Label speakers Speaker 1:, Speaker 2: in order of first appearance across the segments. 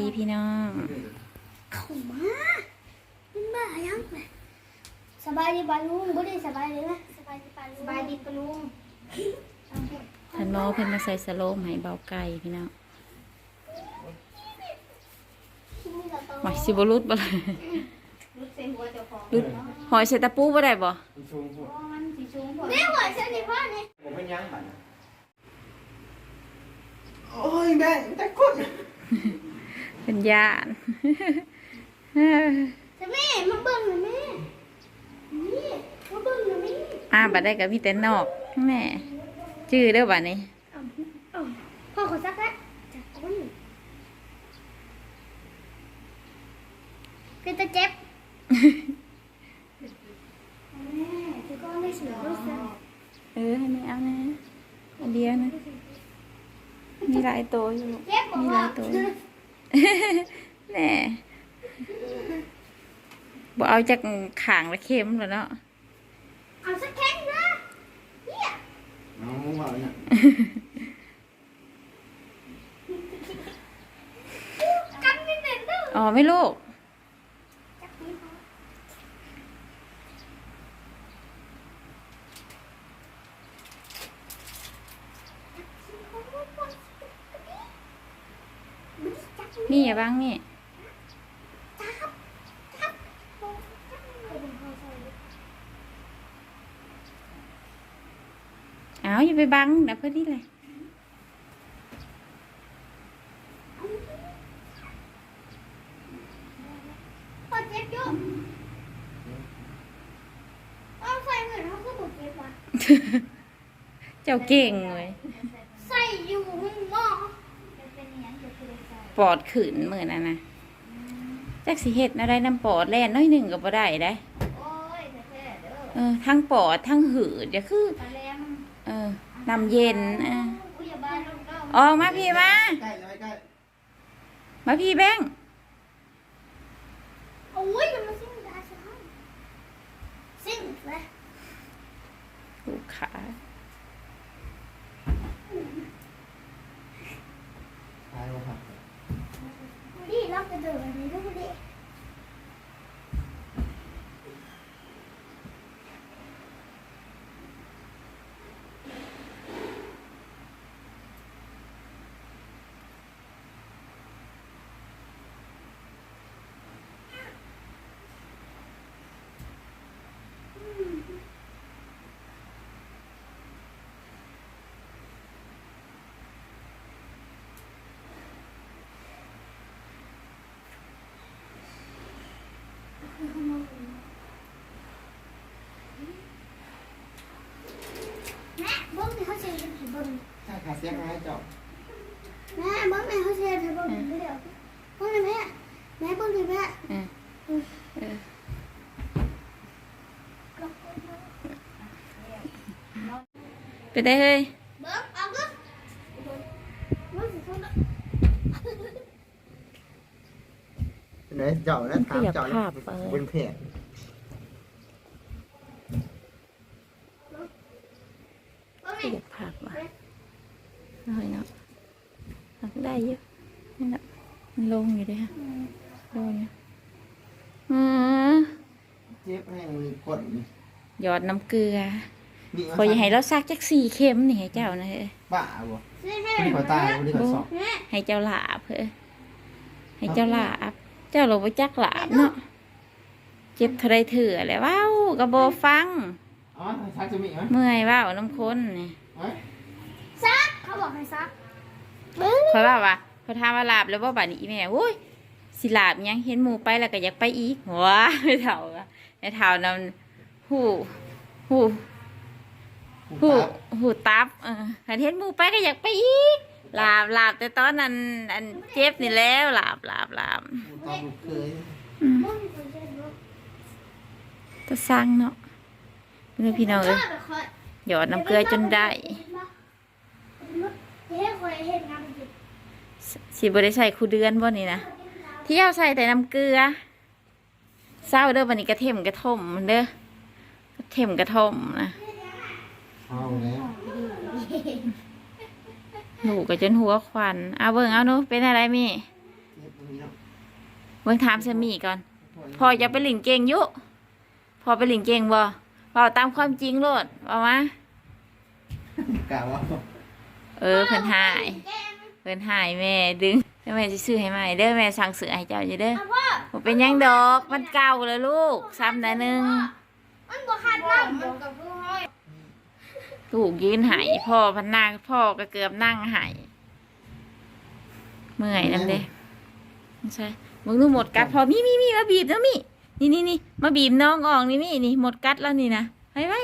Speaker 1: ดีพี่น้อง
Speaker 2: เข้ามาเป็นบ้ายังไงสบายดีปะลุงบ่ได้สบายเลยนะสบายดีปะลุงสบายดีปะลุง
Speaker 1: เพิ่นหมอเพิ่นมาใส่สโลมให้เบาไก่พี่น้องหมายสิบ่รุดบ่เลย
Speaker 3: รุดใส่หัวเจ้าของ
Speaker 1: รุดหอยใส่ตะปูบ่ได้บ่
Speaker 4: มันสูงสุด
Speaker 3: เพราะมันสีสูงพอ
Speaker 2: นี่หัวฉันนี่พ่อนี่
Speaker 4: ผมไม่ยั้งมันโอ้ยแม่งแต่กด
Speaker 1: เป็นญาณ
Speaker 2: จะแม่มาเบิ่งหน่อยแม่นี่มาเบิ่งหน่อยแม่
Speaker 1: อ่าบัดได้กับพี่เต้นนอกแม่ชื่อเด้อบัดนี้
Speaker 2: เอ้าเอ้าพ่อขอซักแล้วจากคนคือตะเจ็บแม่คือก็ไม่เสียรู้สึก
Speaker 1: เออให้แม่เอานะอันเดียวนะมีหลายตัวอยู่ลูก
Speaker 2: เจ็บบอก
Speaker 1: มีห
Speaker 2: ว่า
Speaker 1: ลายตัวอยู่ แม่บ่เอาจากขางละเข็มแล้วเนาะ
Speaker 2: เอาสักแข้งนะเนี่ย
Speaker 4: น้องว่าเนี่ย
Speaker 2: กันนิดหนึ่งดู
Speaker 1: อ๋อไม่ลูก
Speaker 2: จับนี่พอจับ นี่
Speaker 1: นี่อย่าบ้างนี่
Speaker 2: จับจับ
Speaker 1: เอาอย่าไปบังนะเพื่อนนี่เลย
Speaker 2: พอเจ็บอยู่เอาใส่เหมือนเขาก็บอกเจ็บว่ะ
Speaker 1: เจ้าเก่งเลย
Speaker 2: ใส่อยู่ห้องหม้อ
Speaker 3: เป็นอย่างนี้จะคือใส่
Speaker 1: ปอดขืนเหมือนน่ะนะจักสิเฮ็ดอะไรน้ำปอดแล่นน้อยหนึ่งก็บ่ได้ได้
Speaker 3: โอ้ยแท้ๆเด้อ
Speaker 1: เออทั้งปอดทั้งหืดอย่าคือ
Speaker 3: ตะแลม
Speaker 1: เออน้ำเย็นเออ
Speaker 3: ผู้ใหญ่บ้านลูกน้อง
Speaker 1: ออกมาพี่มา
Speaker 4: ใกล้เลยใกล้
Speaker 1: มาพี่แบงค์
Speaker 2: โอ้ยมันมาซิ่งดาช้อนซิ่งเลย
Speaker 1: ลูกขา
Speaker 4: ตายแล้วครับ
Speaker 2: นี่เรากระโดดอันนี้ดูดิ แม่เบิ้งนี่เขาเชียร์ให้เบิ้ง
Speaker 4: ถ้าขาเสียงให้เจาะ
Speaker 2: แม่เบิ้งนี่เขาเชียร์ให้เบิ้งเดี๋ยวเห
Speaker 4: นเจาะนะถามเจาะนะบนเพจ
Speaker 2: เบิ้ง
Speaker 1: ข
Speaker 2: นี่
Speaker 1: ยับผักว่ะน้อยเนาะผักได้เยอะนี่นะมันลงอยู่ด้วยฮะลงอยู่อือ
Speaker 4: เจ็บให้มือกดนี่
Speaker 1: หยอดน้ำเกลือ
Speaker 4: นี่
Speaker 1: พออย่าให้เราซักจักสี่เข็มนี่ให้เจ้านะเฮ้ย
Speaker 4: บ้าบ่
Speaker 2: นี่แม่
Speaker 4: คนที่ขอตายคนที่ขอสอบ
Speaker 2: แม่
Speaker 1: ให้เจ้าหลาบเฮ้ยให้เจ้าหลาบ เจ้าเราไปจักหลาบเนาะเจ็บเท่าไรเถื่อแหล้วว้าวกระโบฟัง
Speaker 4: อ๋อทักจะมีไหม
Speaker 1: เมื่อยว้าวน้ำข้นนี่
Speaker 4: เฮ้ย
Speaker 2: ซัก เขาบอกให้ซักเบิ้ง
Speaker 1: คอยว่าว่าเขาถามว่าหลาบแล้วว่าบาดนี้อีแม่โอ้ยสิหลาบยังเห็นหมูไปแล้วก็อยากไปอีกว้าไม่เท่าอะไม่เท่านำหูหู
Speaker 4: ผู้
Speaker 1: หู
Speaker 4: ตา
Speaker 1: หูตับเออคันเห็นหมูไปก็อยากไปอีกหลาบหลาบแต่ตอนนั้นอันเจ็บนี่แล้วหลาบหลาบหลาบ
Speaker 4: ผู้ตาบุกเคย
Speaker 1: อืม
Speaker 2: เบิ้งคนเจ็บเบิ้ง
Speaker 1: จะสร้างเนาะนี่พี่น้องเอ้ย
Speaker 2: ถ้าแบบคอย
Speaker 1: หยอดน้ำเกลือจนได้
Speaker 2: เฮ้ยคอยเห็นงานจริง
Speaker 1: สิบ่ได้ใส่คูเดือนบ่นี่นะที่เอาใส่แต่น้ำเกลือเศร้าเด้อวันนี้กระเทียมกระท่อมเด้อกระเทียมกระท่อมนะ
Speaker 4: เอาแล้ว
Speaker 1: หนูก็จนหัวควันเอาเบิ่งเอาหนูเป็นอะไรมี่
Speaker 4: เจ็บมือ
Speaker 1: เบิ่งถามสามีก่อน พอจะไปหลินเก่งอยุ พอไปหลินเก่งบ่เว้าตามความจริงโลดว่ามา
Speaker 4: กล่าวว่า
Speaker 1: เออเพิ่นหายเพิ่นหายแม่ดึงแล้วแม่สิซื้อให้ใหม่เด้อแม่สั่งซื้อให้เจ้าอยู่เด้อ
Speaker 2: อะพ่อ
Speaker 1: บ่เป็นหยังดอกมันเก่าแล้วลูกซ้ำหน่อยหนึง
Speaker 2: มันบ่ขาด
Speaker 3: พ่อ
Speaker 2: น้ำ
Speaker 3: มันกับผู้ห้อย
Speaker 1: ลูกยืนหายพ่อพันนางพ่อก็เกือบนั่งหายเมื่อยนั่นเด้ไม่ใช่มึงดูหมดกัดพอมีมีมีมาบีบแล้วมีนี่นี่นี่มาบีบน้องออกนี่มีนี่หมดกัดแล้วนี่นะไปไป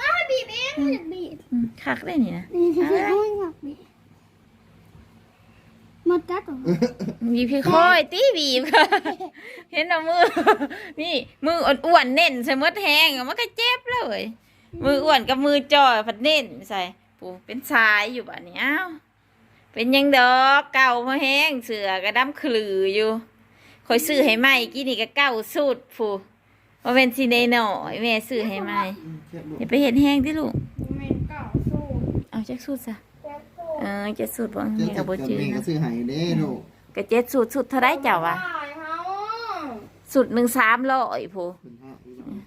Speaker 2: อ้าวบีบเองมันบีบ
Speaker 1: อืมคักได้นี่นะ
Speaker 2: นี่ที่เขาอยากบีบหมดกัดเหรอ
Speaker 1: บีบค่อยๆตีบีบ เห็นเอามือ นี่มืออ้วนๆเน่นใส่มดแห้งอะมันก็เจ็บเลย มืออ้วนกับมือจ่อยผัดเน่นใส่ปูเป็นสายอยู่บ้านนี้อ้าวเป็นหยังดอกเก่ามาแห้งเสือกระดำขลืออยู่คอยซื้อให้ใหม่กี่นี่ก็เก่าสุดฟูว่าเป็นซีเนหน่อยแม่ซื้อให้ใหม่
Speaker 4: เทียบลูก
Speaker 1: อย่าไปเห็นแห้งที่ลูก
Speaker 3: เมนเก่าสู้
Speaker 1: เอาจักสุดซะ
Speaker 2: แจ็คโซ่
Speaker 1: เออเจ็ดสุดบ่
Speaker 4: เจ็
Speaker 1: แม่
Speaker 4: ด
Speaker 1: ก็บ่
Speaker 4: กับ
Speaker 1: จืด
Speaker 4: เมย์ก็
Speaker 1: นะ
Speaker 4: ซื้อให้เด้ลูก
Speaker 1: ก็เจ็ดสุดสุดเท่าไรเจ้าวะ
Speaker 3: ตายเฮา
Speaker 1: สุดหนึ่งสามร้อยพู
Speaker 4: คุณพ่อพี่น้อง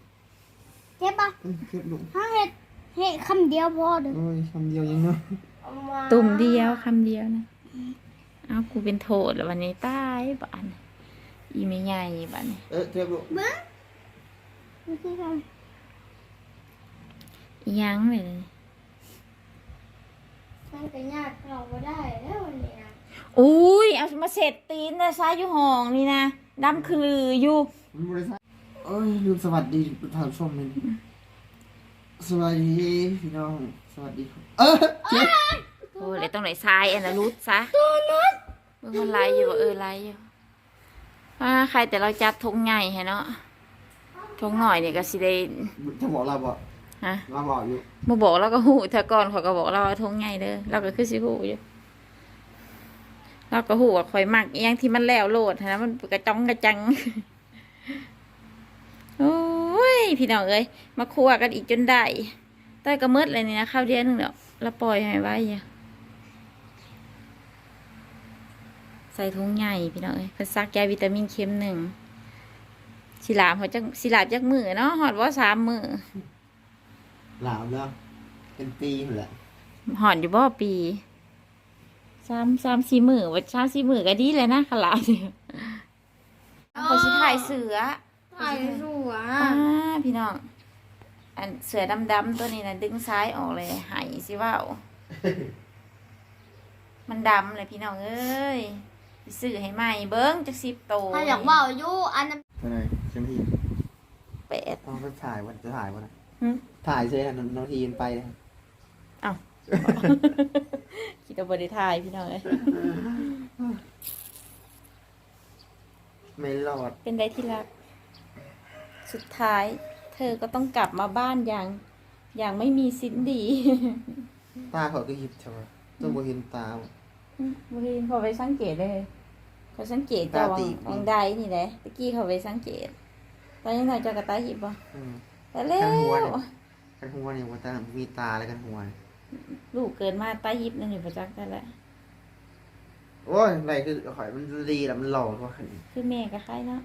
Speaker 2: เจ็บปะ
Speaker 4: เอ้ยเทียบลูก
Speaker 2: ถ้าเห็ดเห็ดคำเดียวพอเด้อ
Speaker 4: โอ้ยคำเดียวยังเนาะ
Speaker 3: เอามา
Speaker 1: ตุ่มเดียวคำเดียวนะเอากูเป็นโทษแล้ววันนี้ตายบ้านอีไม่ใหญ่บ้านนี้
Speaker 4: เออเทียบลูก
Speaker 2: เบิ้งไม่ใช่ค่ะ
Speaker 1: อีหยังเลย
Speaker 3: มันก็ยากเราก็ได้แล้ววันนี้นะ
Speaker 1: อุ้ย เอามาเสร็จตีนนะซ้ายอยู่ห้องนี่นะดำคือลืออยู่
Speaker 4: มันบริษัทโอ้ยลืมสวัสดีท่านผู้ชมเลยสวัสดีพี่น้องสวัสดีครับเออเจ็บ
Speaker 1: โอ้ยเลยต้องไหนซ้ายอันนะรุดซะตัวนั้นมึงมันไล่อยู่บ่เออไล่อยู่ว่าใครแต่เราจับทงใหญ่ให้เนาะทงหน่อยเนี่ยก็สิได้
Speaker 4: จะบอกเราบอก
Speaker 1: ฮะ
Speaker 4: เราบอกอยู่
Speaker 1: มาบอกเราก็หูแต่ก่อนเขาก็บอกเราว่าทงใหญ่เด้อเราก็คือสิหูอยู่เราก็หูว่าคอยมักอหยังที่มันแล้วโลดหั้นนะมันกระจ้องกระจังโอ้ยพี่น้องเอ้ยมาคั่วกันอีกจนได้ใต้กระมืดเลยนี่นะข้าวเดียวหนึงเดี๋ยวเราปล่อยให้ไว้อย่าใส่ถุงใหญ่พี่น้องเอ้ยเพิ่นซักยาวิตามินเข็มหนึ่งสิลามเขาจักสิลามจักมือเนาะหอดว่าสามมือ
Speaker 4: หลาวแล้ว เป็นปีหมดแหละ
Speaker 1: หอนอยู่บ่ปีสามสามสี่มือว่าสามสี่มือก็ดีเลยนะขลาดเนี่ยเขาชิถ่ายเสือ
Speaker 3: ถ่ายสู้อะ
Speaker 1: อ่าพี่น้อง อันเสือดำๆตัวนี้นะดึงซ้ายออกเลยหายสิว่าวมันดำเลยพี่น้องเอ้ยสิซื้อให้ใหม่เบิ้งจักสิบโตว
Speaker 2: ถ้าอยากว่าอยู่อันนั้น
Speaker 4: ไปไหนเจ้าหน้าที่
Speaker 1: แปด
Speaker 4: ต้องไปถ่ายวันจะถ่ายวันนะ
Speaker 1: หึ
Speaker 4: ถ่ายใช่ไหมน้องทีนไปเลย
Speaker 1: คิดว่าบริถ่ายพี่น้องเอ้ย
Speaker 4: ไม่รอด
Speaker 1: เป็นได้ที่รัก สุดท้าย เธอก็ต้องกลับมาบ้านอย่าง อย่างไม่มีสิ้นดี
Speaker 4: ตาเขาก็หยิบใช่ไหมต้องบเห็นตา
Speaker 1: บริพอไปสังเกตเลยเขาสังเกตเจ้า
Speaker 4: ตาตี
Speaker 1: วังวังใดนี่แหละตะกี้เขาไปสังเกต ตอนนี้หน่อยเจ้ากระตายหิบป่ะ
Speaker 4: อืม
Speaker 1: แต่แล้
Speaker 4: กันหัว
Speaker 1: ว
Speaker 4: เนี่ยกันหัวเนี่ยว่าตามีตาแล้วกันหัว
Speaker 1: ลูกเกินมาตายหิบนั่นอยู่ประจักษ์แต่นแหละ
Speaker 4: โอ้ยอะไรคือหอยมันดีแล้วมันหล่อกว่าขัน
Speaker 1: คือแม่กับใครเนาะ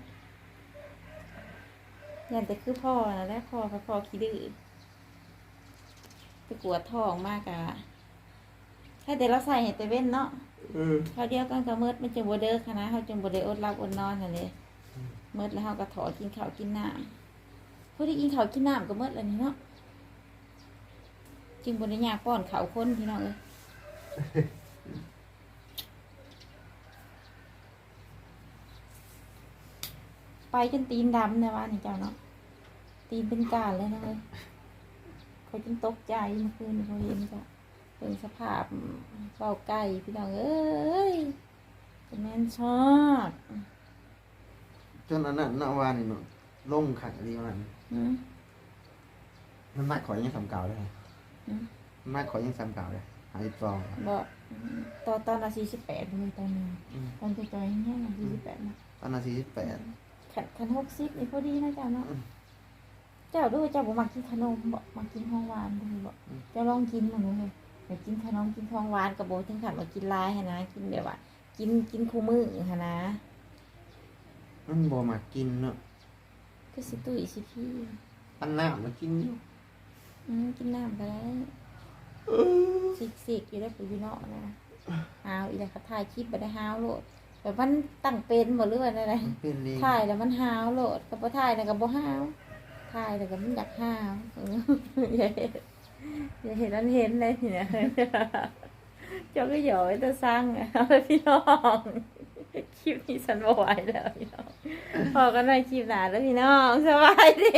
Speaker 1: ยันแต่คือพ่อนะและพ่อพพ่อขี้ดื้อไปกวดท้องมากอะถ้าแต่เราใส่เห็นแต่เว้นเนาะ
Speaker 4: เออ
Speaker 1: เขาเดียวกันกับเมิดมันจะบ่เด้อค่ะนะเขาจึงบ่ได้อดรับอดนอนนั่นเลยเมิดแล้วเขาก็ถอกินข้าวกินน้ำ พอได้กินข้าวกินน้ำก็เมิดแล้วนี่เนาะจึงบ่ได้ยากป้อนข้าวคนพี่น้องเอ้ยไปจนตีนดำนี่ยว่านี่เจ้าเนาะตีนเป็นกาดเลยนะเอ้ยเขาจนตกใจเมื่อคืนเขาเห็นจ้ะเป็นสภาพเฝ้าไก่พี่น้องเอ้ยจะแม่นชอบ
Speaker 4: จนอันนั้นนาวานี่เนาะลงขันดีมัน
Speaker 1: ม
Speaker 4: มันมากขอยังสำเก่าเลย
Speaker 1: อืม
Speaker 4: มันมากขอยังสำเก่าเลยหายฟอง
Speaker 1: บอกตอนตอนนาทีสิบแปดเลยตอนนึง
Speaker 4: อืม
Speaker 1: ตอนจะจอยแห้งนาทีสิบแปดนะ
Speaker 4: ตอนนาทีที่แปด
Speaker 1: ขันขันหกสิบนี่พอดีนะเจ้าเนาะ
Speaker 4: อืม
Speaker 1: เจ้าด้วยเจ้าบอกมากินขนมบอกมากินของหวานดูบอก
Speaker 4: อืม
Speaker 1: เจ้าลองกินมันเลยไปกินขนมกินของหวานกับโบถึงขันมากินลายฮะนะกินแบบว่ากินกินคู่มือฮะนะ
Speaker 4: มันบ่มากินเนาะ
Speaker 1: ก็สิตุยสิพี่
Speaker 4: ปันน้ำมากินอยู่
Speaker 1: อืมกินน้ำก็ได้สิกสิกอยู่ได้ปุ๋ยพี่เนาะนะหาวอีแล้วเขาถ่ายคลิปบ่ได้หาวโลดแบบมันตั้งเป็นบ่หรือว่าอะไร
Speaker 4: มันเป็นเอง
Speaker 1: ถ่ายแล้วมันหาวโลดกับบ่ถ่ายแล้วก็บ่หาวถ่ายแล้วก็มันอยากหาวเอออย่าเห็นอย่าเห็นนั้นเห็นเลยเนี่ยเจ้าก็หยอยตัวสร้างเอาเลยพี่น้อง คลิปนี้ฉันบ่ไหวแล้วพี่น้องพอกันในคลิปหนาแล้วพี่น้องสบายดี